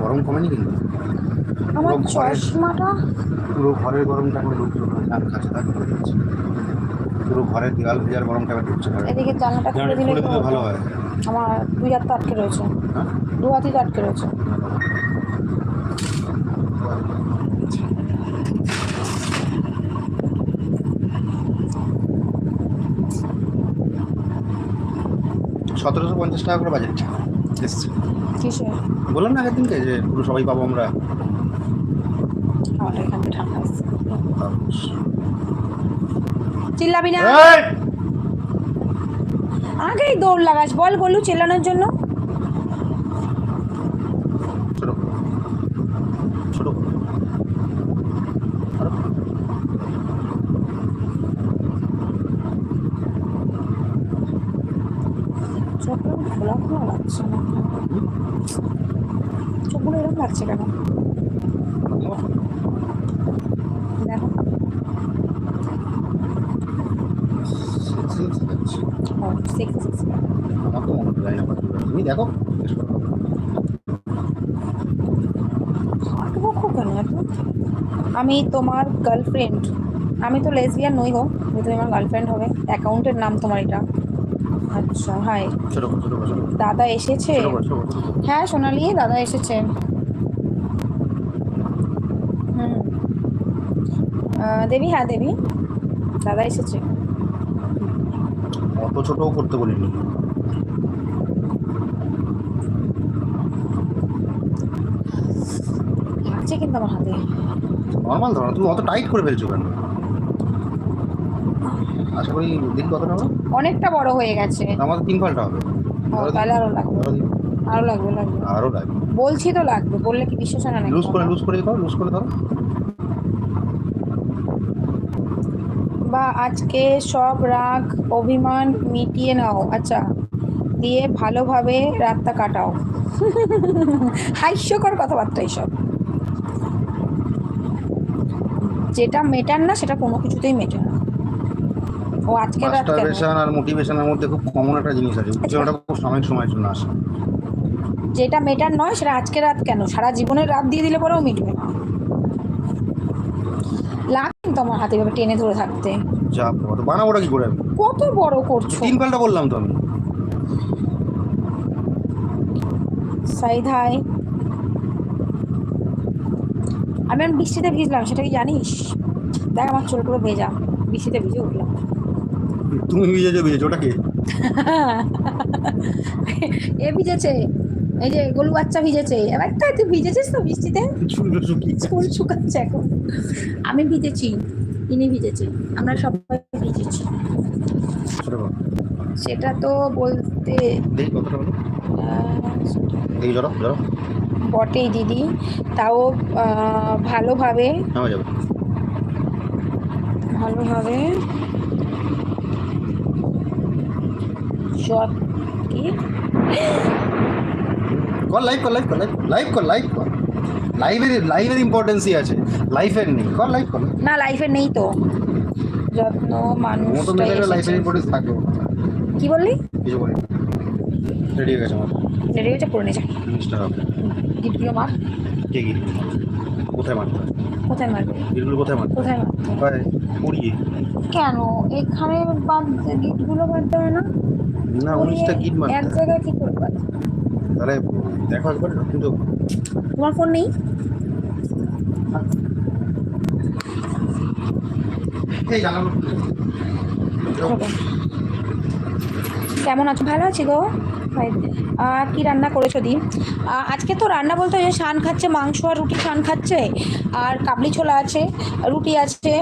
গরম কমেনি কিন্তু আমার চশমাটা? পুরো ঘরের গরমটা করে ঢুকছিল না কাছে থাকতে পুরো ঘরের দেওয়াল ভেজার গরমটা এবার ঢুকছে এদিকে জানলাটা খুলে দিলে ভালো হয়। আমার দুই হাত আটকে রয়েছে। হ্যাঁ? দু হাতই আটকে রয়েছে। সতেরোশো পঞ্চাশ টাকা করে বাজেট। এসছে। বললাম না আগের দিনকে যে পুরো সবাই পাবো আমরা। চিল্লাবি না। আগেই দৌড় লাগাস বল বলু চেল্লানোর জন্য। ছোট। ছোট করো। আরও। চোখগুলো খোলা খোলা লাগছে না চোখগুলো এরকম লাগছে কেন? দেখো। তুমি দেখো? আমি তোমার গার্লফ্রেন্ড আমি তো লেসবিয়ান নই গো তুমি আমার গার্লফ্রেন্ড হবে। অ্যাকাউন্টের নাম তোমার এটা। আচ্ছা হাই। দাদা এসেছে। হ্যাঁ সোনালি দাদা এসেছে। হুম। দেবী হ্যাঁ দেবী। দাদা এসেছে। অত ছোটও করতে বলিনি লাগছে কিন্তু আমার হাতে। নর্মাল ধরো তুমি অত টাইট করে ফেলছো কেন? আশা করি দেখি কতটা হবে? অনেকটা বড় হয়ে গেছে। আমাদের তিন পাল্টা হবে। তাহলে আরও লাগবে। আরও লাগবে লাগবে। আরও লাগবে। বলছি তো লাগবে বললে কি বিশ্বাস হয় না লুজ করে লুজ করে ধরো লুজ করে ধরো। বা আজকে সব রাগ অভিমান মিটিয়ে নাও আচ্ছা। দিয়ে ভালোভাবে রাতটা কাটাও। হাস্যকর কথাবার্তা এইসব। যেটা মেটান না সেটা কোনো কিছুতেই মেটে না। ও আজকে রাত কেন? আর মোটিভেশনের মধ্যে খুব কমন একটা জিনিস আছে উচ্চারণটা খুব সাময়িক সময়ের জন্য আসে। যেটা মেটার নয় সেটা আজকে রাত কেন? সারা জীবনের রাত দিয়ে দিলে পরেও মিটবে না। লাগ কিন্তু আমার হাতে ভাবে টেনে ধরে থাকতে? যা তো বানাবোটা কি করে? আমি কত বড় করছ? তিন পাল্টা বললাম তো আমি। সাইদ হাই। আমি বৃষ্টিতে ভিজলাম সেটা কি জানিস? দেখ আমার চুল পুরো ভেজা বৃষ্টিতে ভিজে উঠলাম। তুমি ভিজেছো ভিজেছো ওটা কে? এ ভিজেছে এই যে গরু বাচ্চা ভিজেছে এবার তাই তুই ভিজেছিস তো বৃষ্টিতে? চুল শুকাচ্ছে এখন। আমি ভিজেছি ইনি ভিজেছে আমরা সবাই ভিজেছি। সেটা তো বলতে বটেই দিদি তাও ভালোভাবে ভালোভাবে যত কি কর লাইভ কর লাইভ কর লাইভ কর লাইভ কর লাইভের লাইভের ইম্পর্টেন্সই আছে। লাইফের নেই। কর লাইভ কর না লাইফে নেই তো। যত্ন মানুষ মতো মেলে লাইফের ইম্পর্টেন্স থাকবে কি বললি? কিছু বলি রেডি হয়ে গেছে আমার রেডি হয়েছে করে নিয়েছে গিটগুলো মার। কে গিট কোথায় মারতে কোথায় মারবে? কোথায় মারতে কোথায় হবে? হয় কেন? এখানে বাঁধতে গিটগুলো বাঁধতে হয় না? না উনিশটা মারতে এক জায়গায় করে তাহলে দেখো একবার কিন্তু তোমার ফোন নেই? কেমন আছো? ভালো আছি গো। আর কি রান্না করেছ দি আহ, আজকে তো রান্না বলতে ওই যে শান খাচ্ছে মাংস আর রুটি শান খাচ্ছে আর কাবলি ছোলা আছে রুটি আছে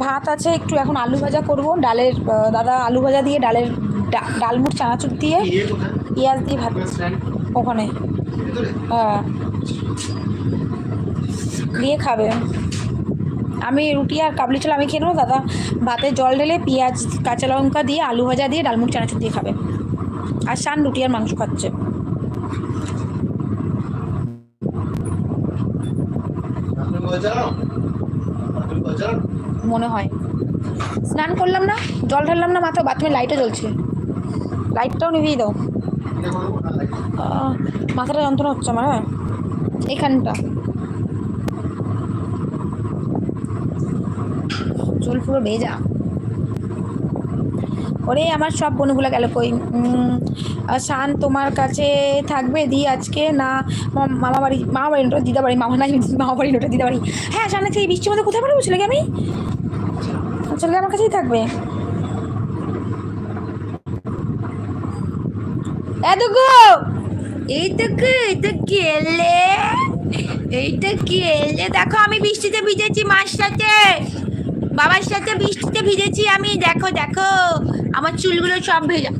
ভাত আছে একটু এখন আলু ভাজা করব ডালের দাদা আলু ভাজা দিয়ে ডালের ডালমুট চানাচুর দিয়ে পেঁয়াজ দিয়ে ভাত। ওখানে। হ্যাঁ। দিয়ে খাবে। আমি রুটি আর কাবলি ছোলা আমি খেয়ে নেব, দাদা। ভাতে জল ঢেলে পেঁয়াজ, কাঁচা লঙ্কা দিয়ে, আলু ভাজা দিয়ে ডালমুট চানাচুর দিয়ে খাবে। আর শান রুটি আর মাংস খাচ্ছে। মনে হয়। স্নান করলাম না, জল ঢাললাম না মাথা বাথরুমে লাইটও জ্বলছে। লাইটটাও নিভিয়ে দাও। মাথাটা যন্ত্রণা হচ্ছে আমার হ্যাঁ? এখানটা। চুল পুরো ভেজা। ওরে, আমার সব বনুগুলো গেল কই? শান তোমার কাছে থাকবে দি আজকে? না মাম- বাড়ি, মামা বাড়ি ওটা দিদা বাড়ি, মামা নাই, মামা বাড়ি ওটা দিদা বাড়ি। হ্যাঁ শান আজকে এই বৃষ্টির মধ্যে কোথায় পাঠাবো ছেলেকে আমি? ছেলেকে আমার কাছেই থাকবে? এতগো! এইটুকু এইটা গেলে এইটা গেলে দেখো, আমি বৃষ্টিতে ভিজেছি, মার সাথে। বাবার সাথে বৃষ্টিতে ভিজেছি আমি। দেখো দেখো, আমার চুলগুলো সব ভেজা।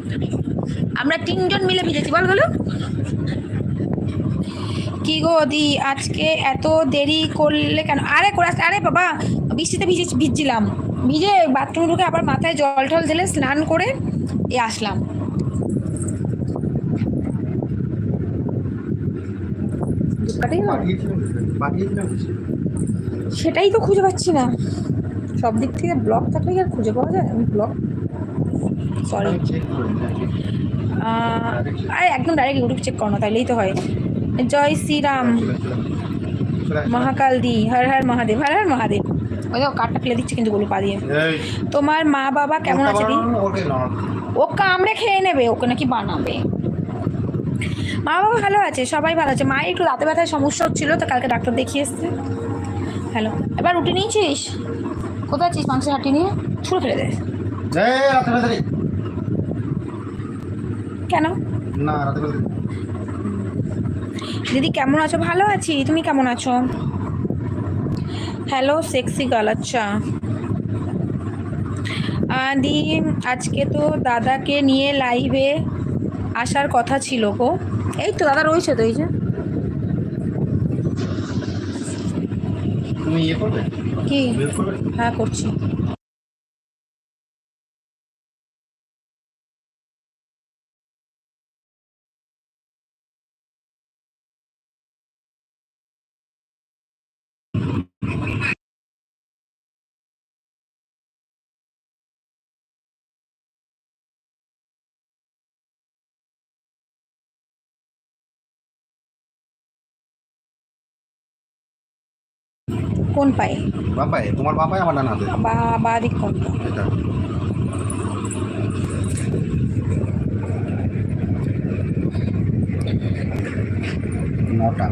আমরা তিনজন মিলে ভিজেছি, বল বলো কি গো দি, আজকে এত দেরি করলে কেন? আরে, কোরাস, আরে বাবা, বৃষ্টিতে ভিজে, ভিজছিলাম। ভিজে বাথরুম ঢুকে আবার মাথায় জল টল ঢেলে স্নান করে এ আসলাম। গেল? সেটাই তো খুঁজে পাচ্ছি না। সব দিক থেকে ব্লক থাকলে আর খুঁজে পাওয়া যায় আমি ব্লক সরি আরে একদম ডাইরেক্ট ইউটিউব চেক করো না তাইলেই তো হয়। জয় শ্রীরাম। মহাকাল দি। হর হর মহাদেব হর হর মহাদেব। ওই দেখো কাঠটা ফেলে দিচ্ছে কিন্তু বলো পা দিয়ে তোমার মা বাবা কেমন আছে দি? ও কামড়ে খেয়ে নেবে ওকে নাকি বানাবে। মা বাবা ভালো আছে? সবাই ভালো আছে। মায়ের একটু রাতে ব্যথায় সমস্যা হচ্ছিল তো কালকে ডাক্তার দেখিয়ে এসছে। হ্যালো। এবার রুটি নিয়েছিস? কোথায় আছিস মাংসের হাঁটি নিয়ে? ছুঁড়ে ফেলে দে। কেন? না দিদি কেমন আছো? ভালো আছি। তুমি কেমন আছো? হ্যালো সেক্সি গাল আচ্ছা। দি আজকে তো দাদাকে নিয়ে লাইভে আসার কথা ছিল গো। এই তো দাদা রয়েছে তো এই যে। তুমি ইয়ে করবে? কি? হ্যাঁ করছি। কোন পায়ে? বাপায়? তোমার বাপায় আমার ডান হাতে? বা বা দিক কোনটা এটা। নটা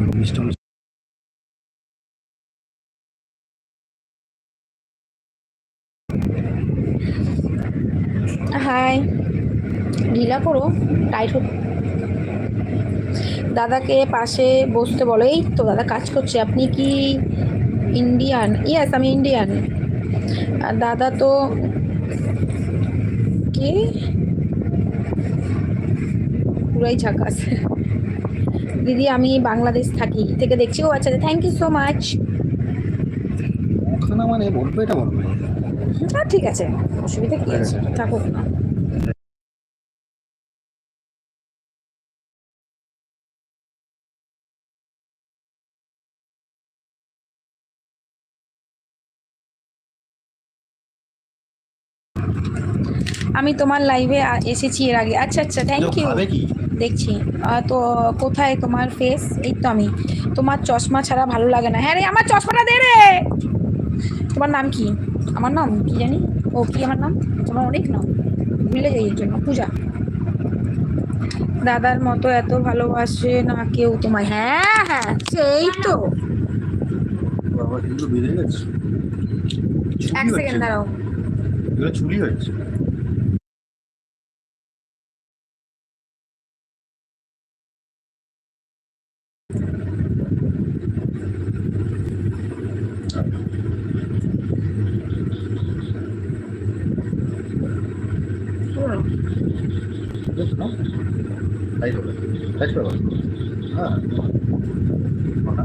হাই। ঢিলা করো টাইট দাদাকে পাশে বসতে বলো। এই তো দাদা কাজ করছে। আপনি কি ইন্ডিয়ান ইয়েস আমি ইন্ডিয়ান আর দাদা তো কি? পুরাই ঝাকাস। দিদি আমি বাংলাদেশ থাকি থেকে দেখছি। ও আচ্ছা থ্যাংক ইউ সো মাচ ওখানে মানে বলব এটা বলব হ্যাঁ ঠিক আছে অসুবিধা কি আছে? থাকুক না। আমি তোমার লাইভে এসেছি এর আগে। আচ্ছা আচ্ছা থ্যাংক ইউ দেখছি। তো কোথায় তোমার ফেস এই তো আমি। তোমার চশমা ছাড়া ভালো লাগে না। হ্যাঁ রে আমার চশমাটা দে রে! তোমার নাম কি? আমার নাম কি জানি? ও কি আমার নাম? তোমার অনেক নাম। ভুলে যাই এর জন্য। পূজা। দাদার মতো এত ভালোবাসে না কেউ তোমায়। হ্যাঁ হ্যাঁ সেই তো। এক সেকেন্ড দাঁড়াও। হচ্ছে তাই হবে তাই করো হ্যাঁ ওটা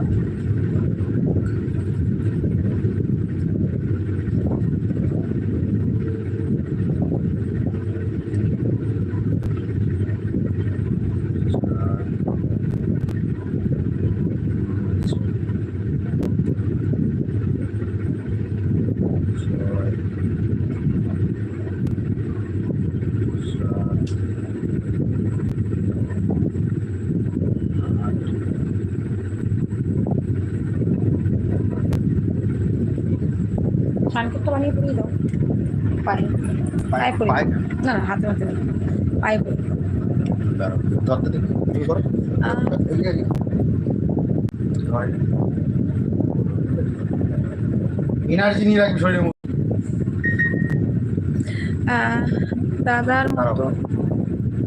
ছয় নিয়ে পরিয়ে দাও পায়ে পায়ে পরিয়ে না না হাতে হাতে পায়ে পরিয়ে ধরতে দেখি তুমি করো। আহ, এদিকে এদিকে ঘরে এনার্জি নিয়ে রাখবি শরীরের মধ্যে। দাদার মতো।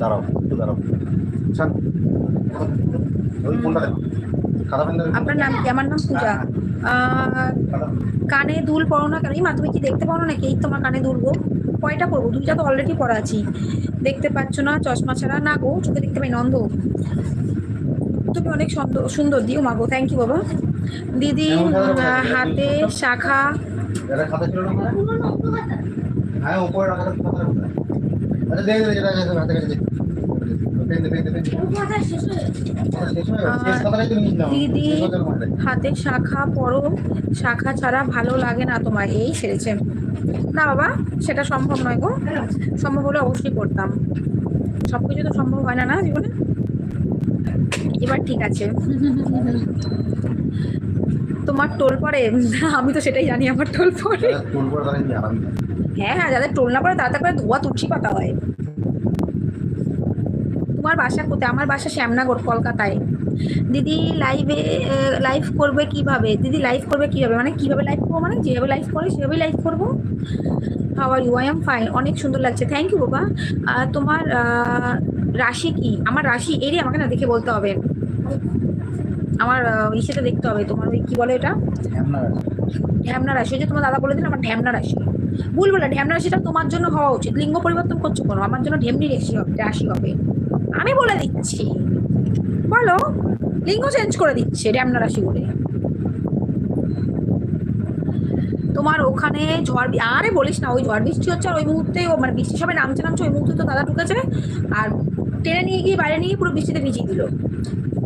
দাঁড়াও একটু দাঁড়াও। শান্ত ওই ফোনটা দেখো? খাতা পেন দেখো। আপনার নাম কি? আমার নাম পূজা। আহ, কানে দুল পড়ো না কেন? এই মা তুমি কি দেখতে পারো নাকি? এই তোমার কানে দুলবো। কয়টা পরবো। দুইটা তো অলরেডি পরা আছি। দেখতে পাচ্ছ না চশমা ছাড়া। না গো চোখে দেখতে পাই নন্দ। তুমি অনেক সুন্দর সুন্দর দিও মাগো থ্যাংক ইউ বাবা। দিদি হাতে শাখা। হ্যাঁ উপরে রাখা আচ্ছা দেখে দে যেটা হাতে কাছে দিদি হাতে শাখা পরো শাখা ছাড়া ভালো লাগে না তোমার এই সেরেছে। না বাবা সেটা সম্ভব নয় গো। সম্ভব হলে অবশ্যই করতাম। সব কিছু তো সম্ভব হয় না না জীবনে? এবার ঠিক আছে। তোমার টোল পড়ে আমি তো সেটাই জানি আমার টোল পড়ে তারা। হ্যাঁ হ্যাঁ যাদের টোল না পড়ে তাড়াতাড়ি করে ধোয়া তুলসী পাতা হয়। তোমার বাসা কোথায়? আমার বাসা শ্যামনগর কলকাতায়। দিদি লাইভে লাইভ করবে কীভাবে? দিদি লাইভ করবে কীভাবে? মানে কীভাবে লাইভ করব মানে যেভাবে লাইভ করে সেভাবেই লাইভ করব। How are you I am fine অনেক সুন্দর লাগছে। থ্যাংক ইউ বাবা। তোমার রাশি কি? আমার রাশি এরই আমাকে না দেখে বলতে হবে। আমার ইসেতে দেখতে হবে। তোমার ওই কি বলে এটা? ঢ্যামনা রাশি। ওই যে তোমার দাদা বলে দিল আমার ঢ্যামনা রাশি। ভুল বলে ঢ্যামনা রাশিটা তোমার জন্য হওয়া উচিত। লিঙ্গ পরিবর্তন করছ কোনো? আমার জন্য ঢেমনি রাশি হবে রাশি হবে। আমি বলে দিচ্ছি। বলো লিঙ্গ চেঞ্জ করে দিচ্ছে ঢ্যামনা রাশি বলে। তোমার ওখানে ঝড় আরে বলিস না ওই ঝড় বৃষ্টি হচ্ছে আর ওই মুহূর্তে মানে বৃষ্টি সবাই নামছে নামছে ওই মুহূর্তে তো দাদা ঢুকেছে আর টেনে নিয়ে গিয়ে বাইরে নিয়ে পুরো বৃষ্টিতে ভিজিয়ে দিল।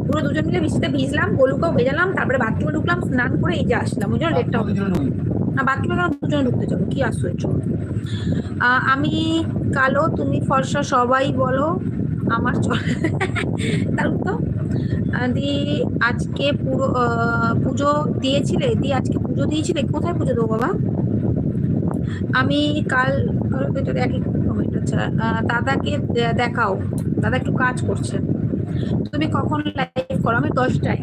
পুরো দুজন মিলে বৃষ্টিতে ভিজলাম গোলুকেও ভেজালাম তারপরে বাথরুমে ঢুকলাম স্নান করে এই যে আসলাম ওই জন্য লেটটা হবে। না বাথরুমে কেন দুজনে ঢুকতে যাব? কি আশ্চর্য। আহ, আমি কালো তুমি ফর্সা সবাই বলো। আমার তার তো দি আজকে পুরো পুজো দিয়েছিলে? দি আজকে পুজো দিয়েছিলে? কোথায় পুজো দেবো বাবা? আমি কাল ভেতরে একই আচ্ছা দাদাকে দেখাও। দাদা একটু কাজ করছে। তুমি কখন লাইভ করো? আমি দশটায়।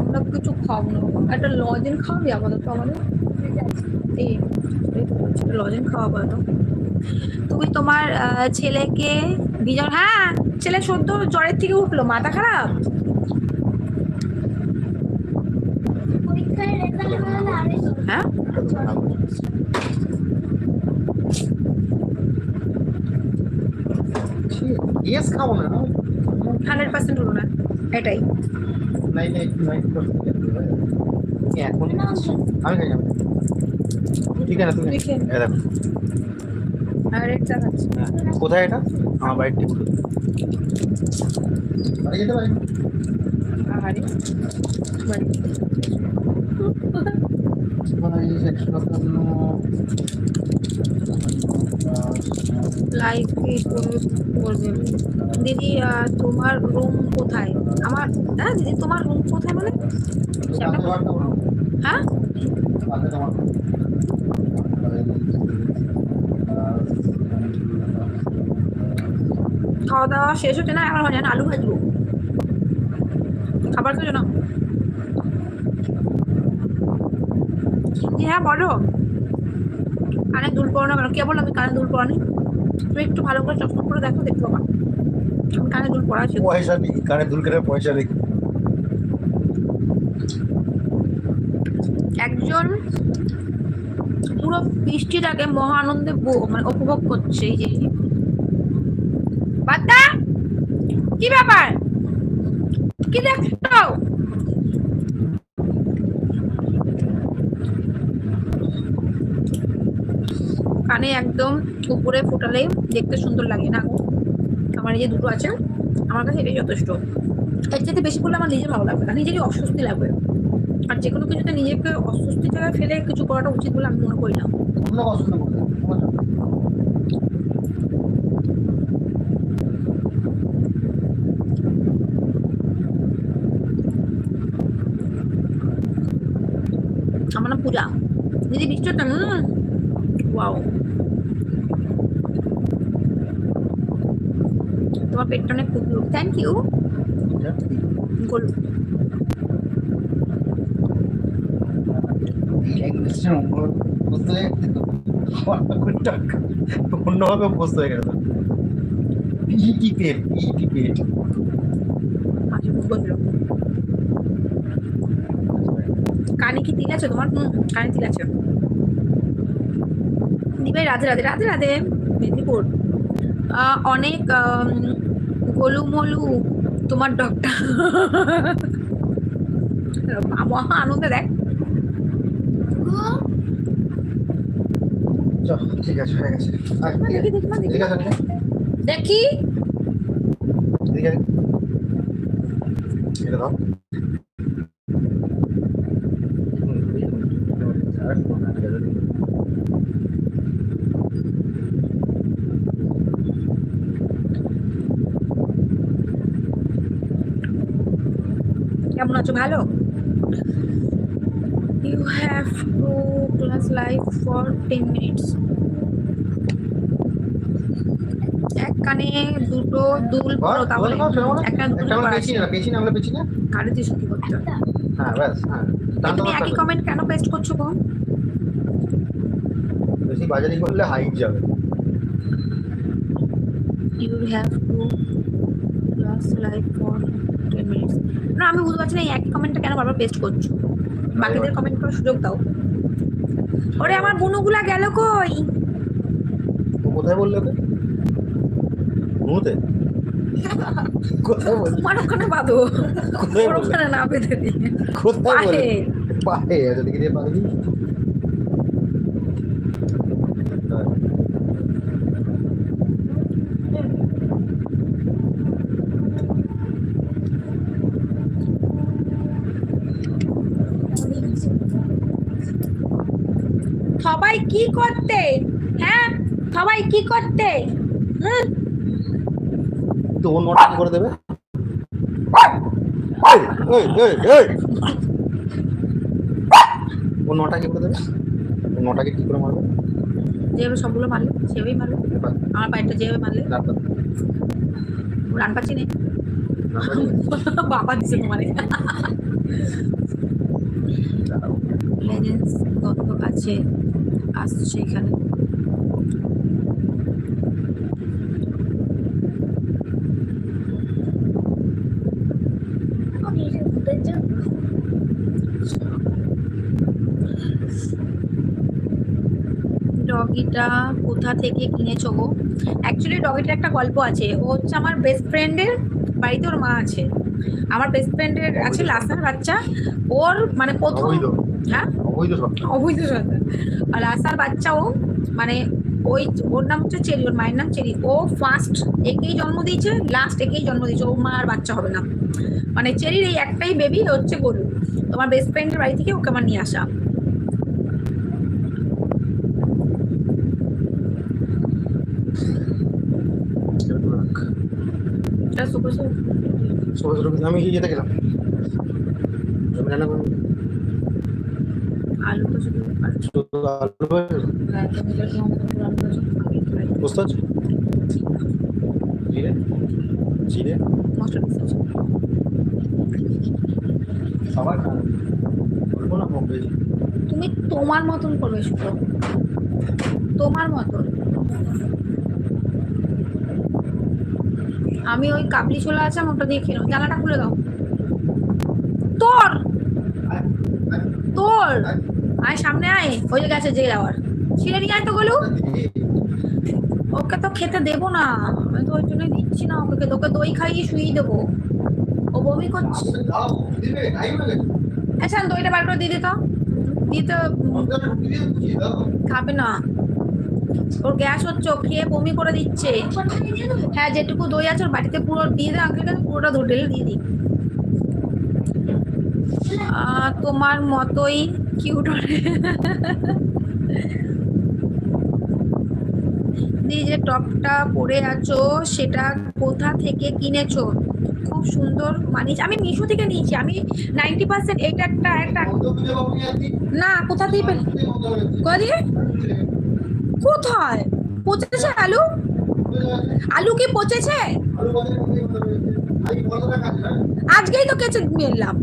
আমরা কিছু খাব একটা লজেন খাওয়াবি আপাতত আমাদের? তো একটা লজেন খাওয়া আপাতত তুমি তোমার ছেলেকে বিজন হ্যাঁ ছেলে সদ্য জ্বরের থেকে উঠল মাথা খারাপ হ্যাঁ ইয়েস খাব না হান্ড্রেড পার্সেন্ট হলো না এটাই এখন আমি খাই যাব ঠিক আছে তুমি। এই দেখো। হ্যাঁ। কোথায় এটা? আমার বাড়ির টেবিল বাড়ি যেতে পারি? দিদি তোমার রুম কোথায়? আমার হ্যাঁ দিদি তোমার রুম কোথায় মানে? হ্যাঁ? খাওয়া দাওয়া শেষ হচ্ছে না এখন হয় না আলু ভাজবো। খাবার খেয়েছো না হ্যাঁ বলো। কানে দুল পড়ো না কেন? কে বলো আমি কানে দুল পড়া নেই তুমি একটু ভালো করে চশমা করে দেখো দেখতে পাবা। আমি কানে দুল পড়া আছে পয়সা নেই কানে দুল কেটে পয়সা নেই। একজন পুরো বৃষ্টিটাকে মহা আনন্দে মানে উপভোগ করছে এই যে বাচ্চা কি ব্যাপার? কি দেখছ? কানে একদম উপরে ফোটালে দেখতে সুন্দর লাগে না আমার এই যে দুটো আছে, আমার কাছে এটাই যথেষ্ট। এর চাইতে বেশি করলে আমার নিজের ভালো লাগবে না, নিজেরই অস্বস্তি লাগবে। আর যে কোনো কিছুতে নিজেকে অস্বস্তি জায়গায় ফেলে কিছু করাটা উচিত বলে আমি মনে করি না অন্য পছন্দ করতে তোমার জন্য। আমার নাম পূজা দিদি হচ্ছে ওয়াও তোমার পেটটা অনেক পুজো থ্যাংক ইউ গোলু। অন্যভাবে অভ্যস্ত হয়ে গেছে ইটি পেট পেট? মাঝে মুখ বন্ধ কানে কি তিল আছে তোমার? কানে তিল আছে। দিবে রাধে রাধে রাধে রাধে মেদিনীপুর। অনেক আম, গোলু মলু তোমার ডগটা মহা আনন্দে দেখ। চল ঠিক আছে হয়ে গেছে। আয়, দেখি এটা দাও কেমন আছো ভালো? You have to class life for ten minutes এক কানে দুটো দুল পড়ো তাহলে। একটা দুটো আমরা পেছি না পেছি না আমরা পেছি না? কানে দিয়ে সত্যি করতে হ্যাঁ ব্যাস হ্যাঁ। তুমি একই কমেন্ট কেন পেস্ট করছ গো বেশি বাজারি করলে হাইট যাবে। You have to class life for না আমি বুঝতে পারছি না এই একই কমেন্টটা কেন বারবার পেস্ট করছ। বাকিদের কমেন্ট করার সুযোগ দাও। ওরে আমার বুনুগুলা গেল কই? কোথায় বললে ওকে? মুতে কোথায় বললে? তোমার ওখানে বাঁধো। কোথায় ওখানে না বেঁধে দিই কোথায় বললে? পায়ে। আচ্ছা দিয়ে পায়ে দিই সবাই কি করতে হ্যাঁ সবাই কি করতে? তো ও নটা করে দেবে। ও নটা কি করে দেবে? নটাকে কি করে মারবে? যেভাবে সবগুলো মারলে সেভাবেই মারলে। আমার পায়েরটা যেভাবে মারলে। রান পাচ্ছি না। নাম্বার বাবা দিছে তোমারে। লেজেন্স কাছে আসছে এখানে। ডগিটা কোথা থেকে কিনেছো গো? অ্যাকচুয়ালি ডগিটার একটা গল্প আছে। ও হচ্ছে আমার বেস্ট ফ্রেন্ডের বাড়িতে ওর মা আছে। আমার বেস্ট ফ্রেন্ডের আছে লাসার বাচ্চা। ওর মানে প্রথম হ্যাঁ? অবৈধ সন্তান। আর লাসার বাচ্চাও মানে ওই ওর নাম হচ্ছে চেরি ওর মায়ের নাম চেরি। ও ফার্স্ট একেই জন্ম দিয়েছে লাস্ট একেই জন্ম দিয়েছে। ও মা আর বাচ্চা হবে না। মানে চেরির এই একটাই বেবি হচ্ছে গরু। তোমার বেস্ট ফ্রেন্ডের বাড়ি থেকে ওকে আমার নিয়ে আসা। সুপার ছোট আমি গেলাম? আমি রান্না করব। বুঝতে পারছ জিরে? জিরে? সবার না তুমি তোমার মতন করবে শুধু। তোমার মতন। আমি ওই কাবলি ছোলা আছে আমি ওটা দিয়ে খেলাম জানাটা খুলে দাও। তোর! তোর! আয়, সামনে আয়। ওই যে গেছে যে যাওয়ার ছিঁড়ে নিয়ে আয় তো গলু। ওকে তো খেতে দেবো না। আমি তো ওই জন্যই দিচ্ছি না ওকে। খেতে। ওকে দই খাইয়ে শুয়েই দেবো। ও বমি করছে। আচ্ছা দইটা বার করে দিয়ে দিত দিতে খাবে না। ওর গ্যাস হচ্ছে খেয়ে বমি করে দিচ্ছে। হ্যাঁ যেটুকু দই আছে ওর বাড়িতে পুরো দিয়ে দে আঙ্কেল কাছে পুরোটা ধরে দিয়ে দিই। তোমার মতোই কিউট যে টপটা পরে আছো সেটা কোথা থেকে কিনেছো? খুব সুন্দর মানিয়েছে আমি মিশো থেকে নিয়েছি। আমি নাইনটি পার্সেন্ট এইটা একটা একটা। না কোথা দিয়ে পেলে? কোথা দিয়ে কোথায়? পচেছে আলু? আলু কি পচেছে? আজকেই তো কেচে মেললাম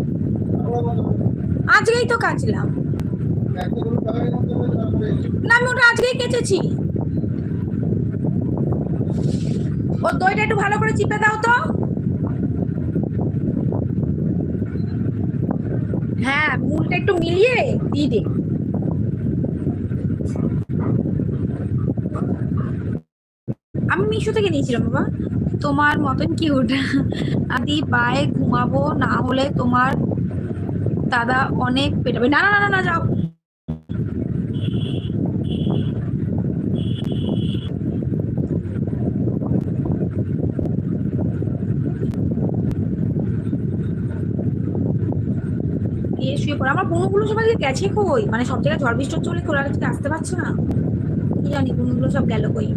আজকেই তো কাচলাম। না, আমি ওটা আজকেই কেচেছি। ও দইটা একটু ভালো করে চিপে দাও তো। হ্যাঁ মুলটা একটু মিলিয়ে দিয়ে দে আমি মিশো থেকে নিয়েছিলাম, বাবা। তোমার মতন কি ওটা আদি পায়ে ঘুমাবো, না হলে তোমার দাদা অনেক পেটাবে। না না না না যাও। শুয়ে পড়ে। আমার বুনুগুলো সব আজকে গেছে কই? মানে সব জায়গায় ঝড় বৃষ্টি চলে খোলা থেকে আসতে পারছে না। কি জানি বুনুগুলো সব গেল কই।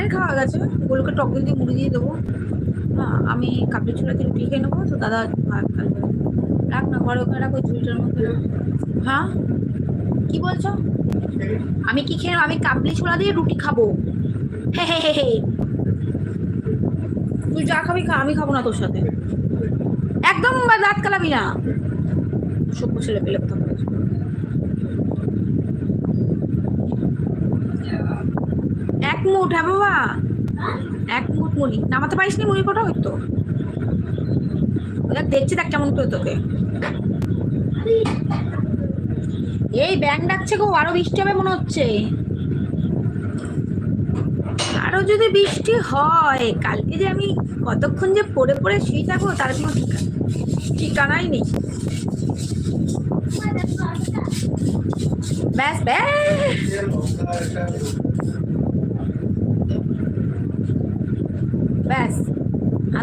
ছানের খাওয়া গেছে। ওগুলোকে টক দিয়ে মুড়ি দিয়ে দেবো। আমি কাপড়ি ছোলা দিয়ে রুটি খেয়ে নেব, তো দাদা ভাত খাবে। রাখ না, ঘরে ওখানে রাখ ওই ঝুড়িটার মধ্যে হ্যাঁ? কি বলছো? আমি কি খেয়ে, আমি কাবলি ছোলা দিয়ে রুটি খাব? হে হে হে হে। তুই যা খাবি খা, আমি খাব না তোর সাথে। একদম দাঁত কালাবি না। সব ছেলে পেলে কথা বলেছে। হ্যাঁ বাবা। এক মুঠ মুড়ি। নামাতে পারিস নি মুড়ি কটা? হইতো দেখ, দেখছি, দেখ কেমন করে তোকে। এই ব্যাং ডাকছে গো, আরও বৃষ্টি হবে মনে হচ্ছে। আরও যদি বৃষ্টি হয়, কালকে যে আমি কতক্ষণ যে পড়ে পড়ে শুয়ে থাকব, তার কোনো ঠিকানা ঠিকানাই নেই। ব্যাস ব্যাস।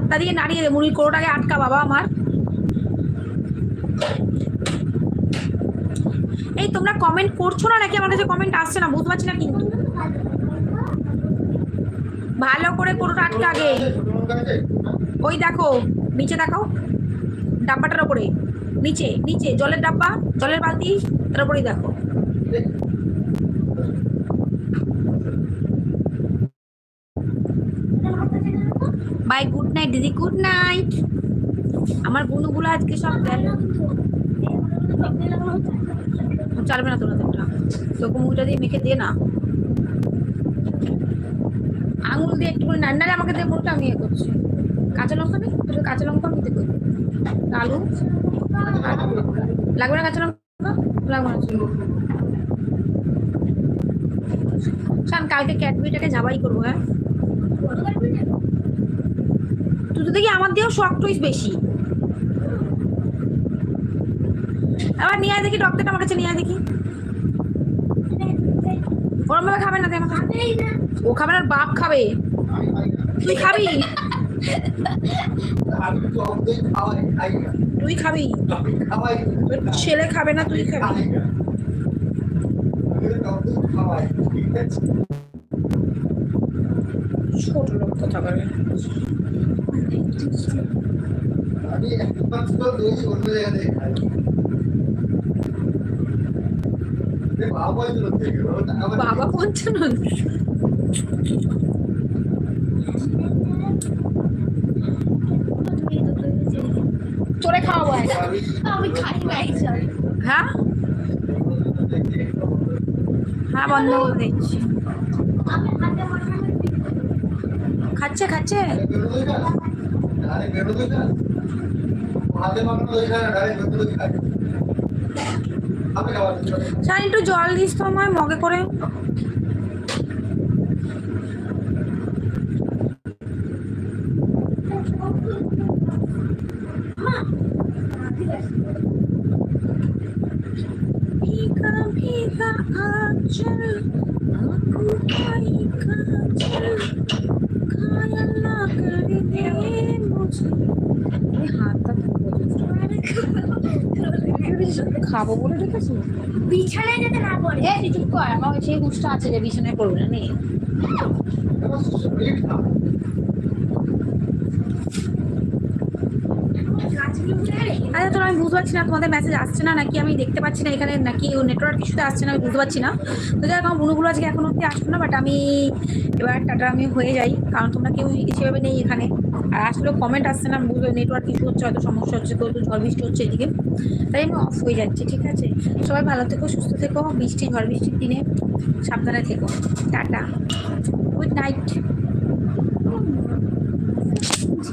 হাতটা দিয়ে নাড়িয়ে দে, মুড়ির কোড়োটাকে আটকা, বাবা আমার। এই তোমরা কমেন্ট করছ না নাকি? আমার কাছে কমেন্ট আসছে না, বুঝতে পারছি না কিন্তু। ভালো করে কোড়োটা আটকা আগে। ওই দেখো, নিচে দেখাও। ডাব্বাটার ওপরে। নিচে নিচে, জলের ডাব্বা, জলের বালতি তার উপরেই দেখো বাই গুড নাইট দিদি গুড নাইট আমার বুনুগুলো আজকে সব গেল। চালবে না তোটা তোকে মুখটা দিয়ে মেখে দে না। আঙুল দিয়ে একটু করে নান্নারে আমাকে দিয়ে মুখটা, আমি ইয়ে করছি। কাঁচা লঙ্কা নেই তোর কাঁচা লঙ্কা আমি কই আলু। লাগবে না কাঁচা লঙ্কা? লাগবে না কালকে ক্যাডবেরিটাকে যাবাই করব হ্যাঁ? তুই তো দেখি আমার দিয়েও শক টুইস বেশি। আবার নিয়ে দেখি ডক্টরটা আমার কাছে নিয়ে দেখি। ওরম ভাবে খাবে না ও খাবে না বাপ খাবে। তুই খাবি? তুই খাবি? ছেলে খাবে না, তুই খাবি। ছোট লোক কথা বলে। আমি অন্য খাই বাবা তো বাবা পঞ্চানন চলে খাওয়াবো আমি খাই নাই হ্যাঁ? হ্যাঁ বন্ধ করে দিচ্ছি। খাচ্ছে খাচ্ছে? হাতে পাকানো দই খায় না। ডাইরেক্ট আপনি খাবার একটু জল দিস তো আমায়, মগে করে। খাব বলে রেখেছি? বিছানায় যাতে না পড়ে। এ তুই চুপ কর আমার সেই গুষ্টা আছে যে বিছানায় পড়বে না নে। আচ্ছা তো আমি বুঝতে পারছি না তোমাদের মেসেজ আসছে না নাকি? আমি দেখতে পাচ্ছি না এখানে নাকি নেটওয়ার্ক কিছুতে আসছে না আমি বুঝতে পারছি না। তো যাই আমার বুনুগুলো আজকে এখন অব্দি আসলো না বাট আমি এবার টাটা আমি হয়ে যাই কারণ তোমরা কেউ সেভাবে নেই এখানে। আর আসলেও কমেন্ট আসছে না বুঝলো নেটওয়ার্ক ইস্যু হচ্ছে হয়তো সমস্যা হচ্ছে তো ঝড় বৃষ্টি হচ্ছে এদিকে। তাই আমি অফ হয়ে যাচ্ছি, ঠিক আছে? সবাই ভালো থেকো, সুস্থ থেকো, বৃষ্টি, ঝড় বৃষ্টির দিনে সাবধানে থেকো। টাটা। Good night